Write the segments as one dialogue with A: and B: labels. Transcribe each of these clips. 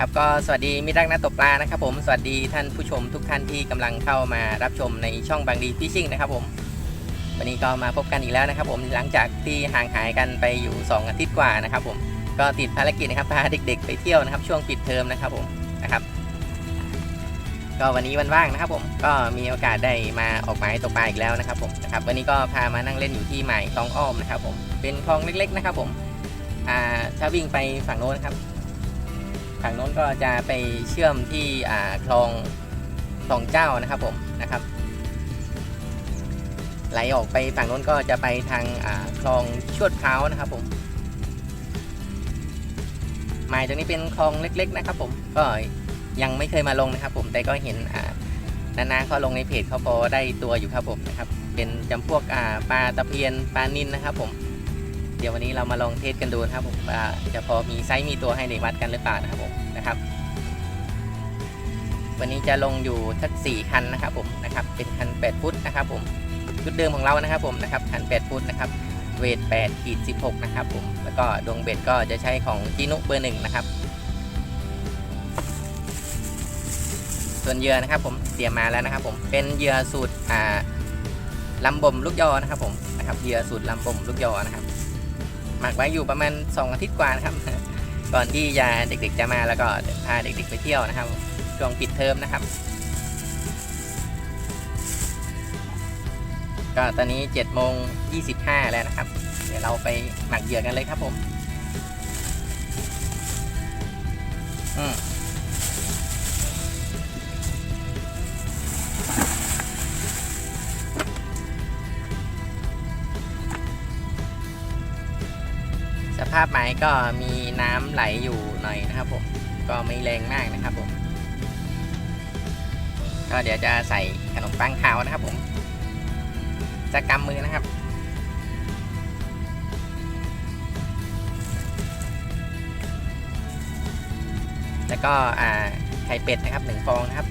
A: ครับก็สวัสดีมิตรรักนักตกปลานะครับผมสวัสดีท่านผู้ชมทุกท่านที่กำลังเข้ามารับชมในช่องบางดีฟิชชิ่งนะครับผม วันนี้ก็มาพบกันอีกแล้วนะครับ ผมหลังจากที่ห่างหายกันไปอยู่ 2 อาทิตย์กว่านะครับ ผมก็ติดภารกิจนะครับพาเด็ก ๆ ไปเที่ยวนะครับ ช่วงปิดเทอมนะครับผมนะครับ ก็วันนี้วันว่างนะครับ ผมก็มีโอกาสได้มาออกหมายตกปลาอีกแล้วนะครับผมนะครับ วันนี้ก็พามานั่งเล่นอยู่ที่หมายคลองอ้อมนะครับ ผมเป็นคลองเล็ก ๆ นะครับ ผมอ่าถ้าวิ่งไปฝั่งโน้นครับ ฝั่งโน้นก็จะไปเชื่อมที่คลองคลองเจ้านะครับผมนะครับ ไหลออกไปฝั่งโน้นก็จะไปทางคลองชวดพร้าวนะครับผมหมายตรงนี้เป็นคลองเล็ก ๆ นะครับผมก็ยังไม่เคยมาลงนะครับ ผมแต่ก็เห็นอ่านาๆเขาลงในเพจเขาพอได้ตัวอยู่ครับผมนะครับ เป็นจำพวกปลาตะเพียนปลานินนะครับผม เดี๋ยววันนี้เรามาลองเทสกันดูนะครับผมว่าจะพอมีไซส์มีตัวให้เด็กวัดกันหรือเปล่านะครับผมนะครับ วันนี้จะลงอยู่ทักสี่คันนะครับผมนะครับ เป็นคัน 8 ฟุตนะครับผมชุดเดิมของเรานะครับผมนะครับคัน 8 ฟุตนะครับเวท8ขีด16 นะครับผม แล้วก็ดวงเบ็ดก็จะใช้ของจีนุเบอร์หนึ่งนะครับ ส่วนเหยื่อนะครับผมเตรียมมาแล้วนะครับผม เป็นเหยื่อสูตรอ่าลำบ่มลูกยอนะครับผม นะครับ เหยื่อสูตรลำบ่มลูกยอนะครับ หมักไว้อยู่ประมาณ 2 อาทิตย์กว่านะครับ ก่อนที่จะเด็กๆจะมาแล้วก็พาเด็กๆไปเที่ยวนะครับช่วงปิดเทอมนะครับ ก็ตอนนี้7โมงยีแล้วนะครับ เดี๋ยวเราไปหมักเหยื่อกันเลยครับผม อืมาพไม้ก็มีน้ำไหลอยู่หน่อยนะครับผมก็ไม่แรงมากนะครับผมก็เดี๋ยวจะใส่ขนมปังขาวนะครับผม จะกำมือนะครับ แล้วก็อ่าไข่เป็ดนะครับหนึ่งฟองนะครับ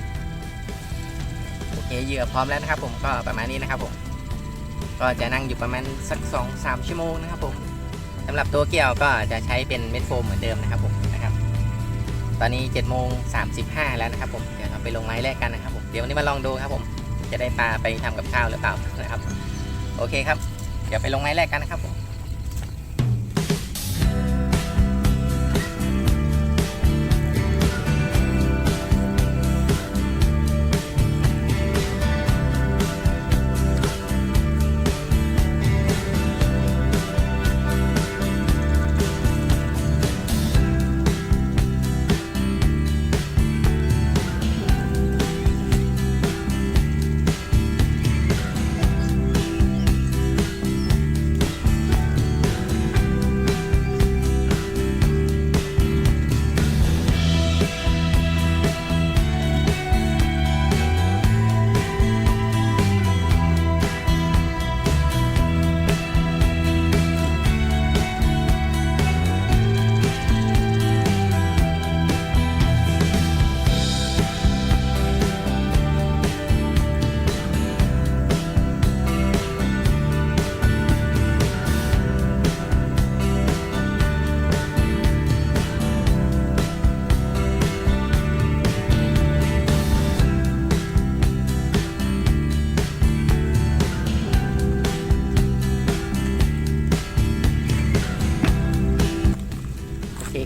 A: โอเคเหยื่อพร้อมแล้วนะครับ ผมก็ประมาณนี้นะครับผม ก็จะนั่งอยู่ประมาณสัก2อสามชั่วโมงนะครับผม สำหรับตัวเกี่ยวก็จะใช้เป็นเม็ดโฟมเหมือนเดิมนะครับผมนะครับ ตอนนี้7จ็ดโมงสาแล้วนะครับผมเดี๋ยวเราไปลงไม้แรกกันนะครับผมเดี๋ยววันนี้มาลองดูครับผม จะได้ปลาไปทำกับข้าวหรือเปล่านะครับ โอเคครับ เดี๋ยวไปลงไม้แรกกันนะครับผม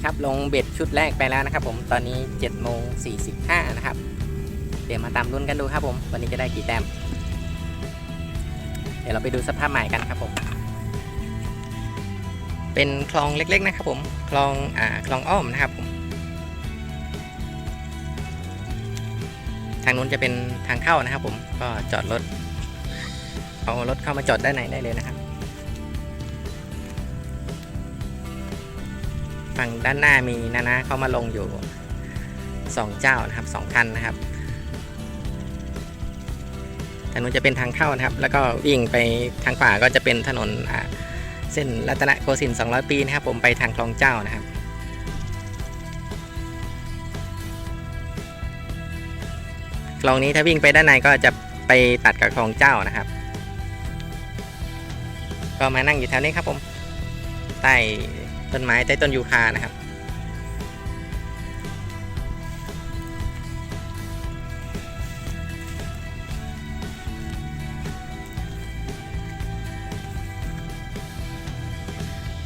A: โอเครับ ลงเบ็ดชุดแรกไปแล้วนะครับ ผมตอนนี้7จ็ดโมงสีนะครับ เดี๋ยวมาตามรุ่นกันดูครับผม วันนี้จะได้กี่แต้ม เดี๋ยวเราไปดูสภาพใหม่กันครับผม เป็นคลองเล็กๆนะครับ ผมคลองอ่าคลองอ้อมนะครับผมทางนู้นจะเป็นทางเข้านะครับ ผมก็จอดรถเอารถเข้ามาจอดด้านในได้เลยนะครับ ฝั่งด้านหน้ามีนานาเขามาลงอยู่สองเจ้านะครับสองคันนะครับทางนู้นจะเป็นทางเข้านะครับ แล้วก็วิ่งไปทางขวาก็จะเป็นถนนเส้นรัตนโกสินทร์200 ปีนะครับ ผมไปทางคลองเจ้านะครับคลองนี้ถ้าวิ่งไปด้านในก็จะไปตัดกับคลองเจ้านะครับ ก็มานั่งอยู่แถวนี้ครับผมใต้ ต้นไม้ใต้ต้นยูคานะครับ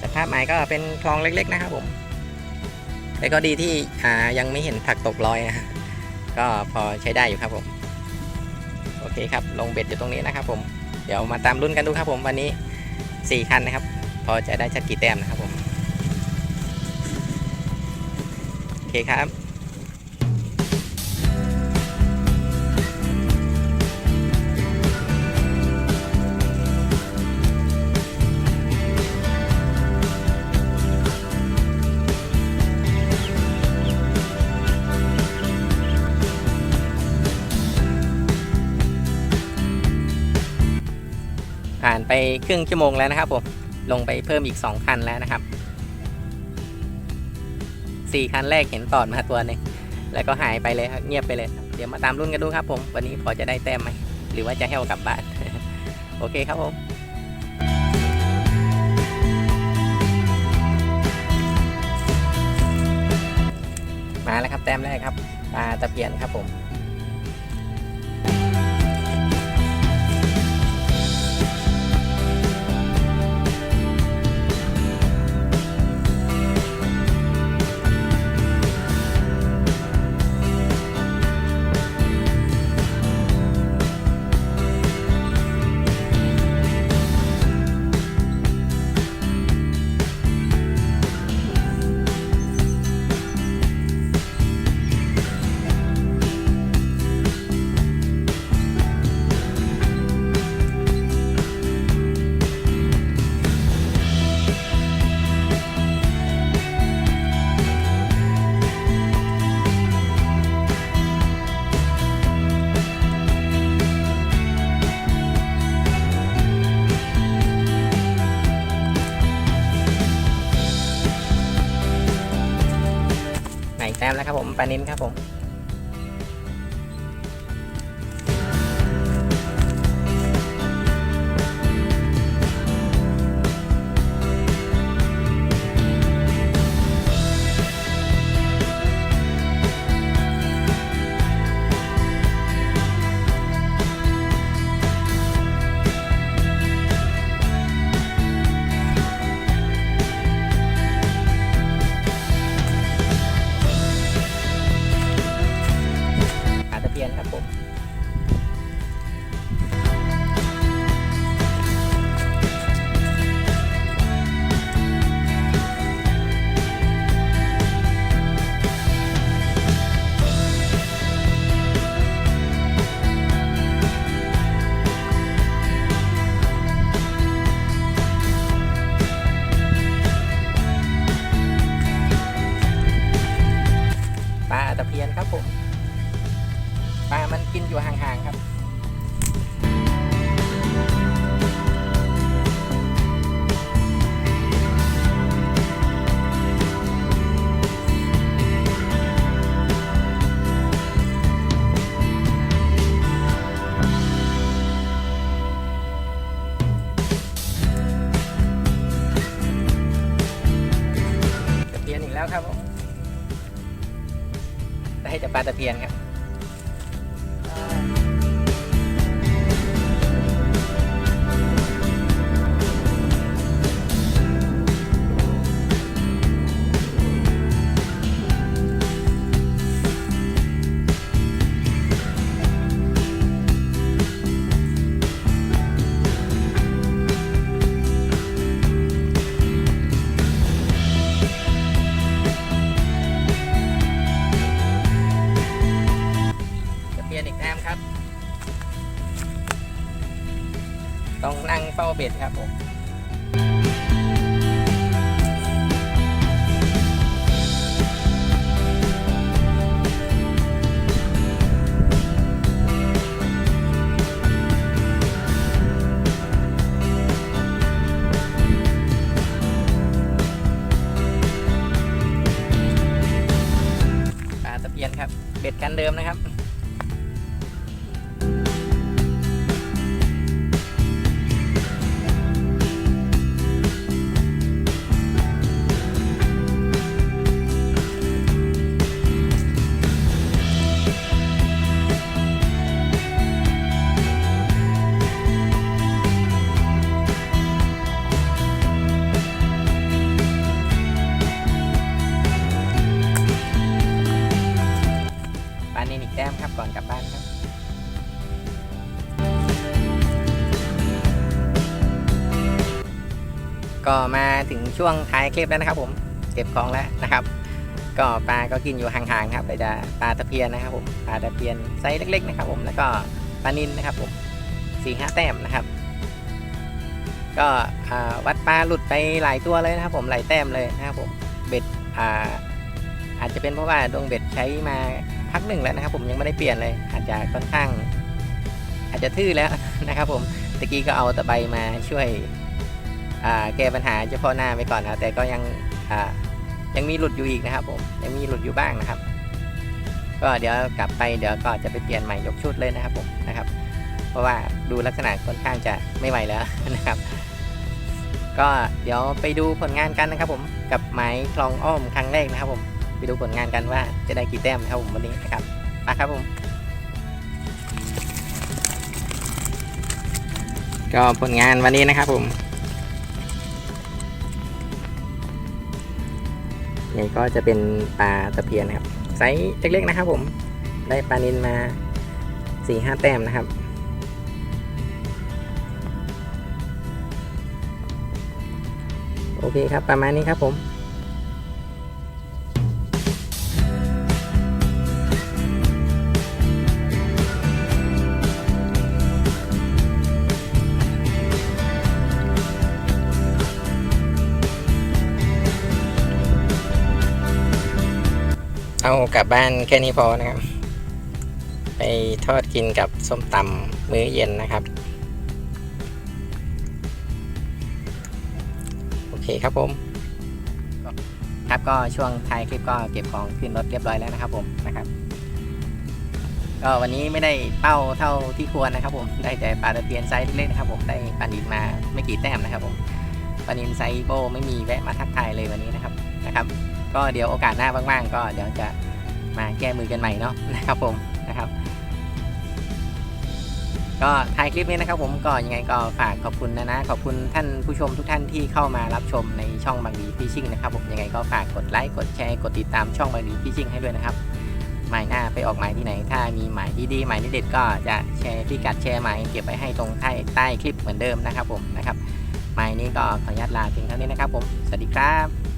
A: สภาพไม้ก็เป็นคลองเล็ก ๆ นะครับผมแต่ก็ดีที่อ่ายังไม่เห็นผักตกลอยนะก็พอใช้ได้อยู่ครับผม โอเคครับ ลงเบ็ดอยู่ตรงนี้นะครับผม เดี๋ยวมาตามรุ่นกันดูครับผมวันนี้ 4 คันนะครับ พอจะได้ชัดกี่แต้มนะครับ เคครับผ่านไปครึ่งชั่วโมงแล้วนะครับผม ลงไปเพิ่มอีก 2 คันแล้วนะครับ 4คันแรกเห็นตอดมาตัวนึงแล้วก็หายไปเลยครับเงียบไปเลย เดี๋ยวมาตามรุ่นกันดูครับผม วันนี้พอจะได้แต้มไหม หรือว่าจะแห้วกลับบ้าน โอเคครับผมมาแล้วครับแต้มแรกครับปลาตะเพียนครับผม ล้วครับผมปานินครับผม ต่ปลาตะเพียนครับ นินอีกแต้มครับก่อนกลับบ้านครับก็มาถึงช่วงท้ายคลิปแล้วนะครับผมเก็บของแล้วนะครับ ก็ปลาก็กินอยู่ห่างๆครับไปจะปลาตะเพียนนะครับผมปลาตะเพียนไซส์เล็ก ๆ นะครับ ผมแล้วก็ปลานินนะครับผมสี่ห้าแต้มนะครับ ก็วัดปลาหลุดไปหลายตัวเลยนะครับ ผมหลายแต้มเลยนะครับผมเบ็ดอาอาจจะเป็นเพราะว่าดวงเบ็ดใช้มา พักหนึ่งแล้วนะครับ ผมยังไม่ได้เปลี่ยนเลย อาจจะค่อนข้าง อาจจะทื่อแล้วนะครับ ผมตะกี้ก็เอาตะไบมาช่วยแก้ปัญหาเฉพาะหน้าไปก่อนนะแต่ก็ยังยังมีหลุดอยู่อีกนะครับ ผมยังมีหลุดอยู่บ้างนะครับ ก็เดี๋ยวกลับไปเดี๋ยวก็จะไปเปลี่ยนใหม่ยกชุดเลยนะครับผมนะครับ เพราะว่าดูลักษณะค่อนข้างจะไม่ไหวแล้วนะครับ ก็เดี๋ยวไปดูผลงานกันนะครับ ผมกับไม้คลองอ้อมครั้งแรกนะครับผม ไปดูผลงานกันว่าจะได้กี่แต้มนะครับผมวันนี้นะครับมาครับผมก็ผลงานวันนี้นะครับผมนี่ก็จะเป็นปลาตะเพียนนะครับไซส์เล็กๆนะครับผมได้ปลานินมาสี่ห้าแต้มนะครับ โอเคครับประมาณนี้ครับผม เอากลับบ้านแค่นี้พอนะครับ ไปทอดกินกับส้มตำมื้อเย็นนะครับ โอเคครับผม ครับก็ช่วงท้ายคลิปก็เก็บของขึ้นรถเรียบร้อยแล้วนะครับผมนะครับ ก็วันนี้ไม่ได้เป้าเท่าที่ควรนะครับผม ได้แต่ปลาตะเพียนไซส์เล็กๆนะครับผม ได้ปลานินมาไม่กี่แต้มนะครับผมปลานินไซส์โบไม่มีแวะมาทักทายเลยวันนี้นะครับนะครับ ก็เดี๋ยวโอกาสหน้าว่างๆ ก็เดี๋ยวจะมาแก้มือกันใหม่เนาะนะครับผมนะครับ ก็ท้ายคลิปนี้นะครับ ผมก็ยังไงก็ฝากขอบคุณนะนะ ขอบคุณท่านผู้ชมทุกท่านที่เข้ามารับชมในช่องบางดีฟิชชิ่งนะครับ ผมยังไงก็ฝากกดไลค์กดแชร์กดติดตามช่องบางดีฟิชชิ่งให้ด้วยนะครับหมายหน้าไปออกหมายที่ไหน ถ้ามีหมายดีๆหมายเด็ดก็จะแชร์พิกัดแชร์หมายเก็บไว้ให้ตรงใต้ใต้คลิปเหมือนเดิมนะครับ ผมนะครับหมายนี้ก็ขออนุญาตลาเพียงเท่านี้นะครับ ผมสวัสดีครับ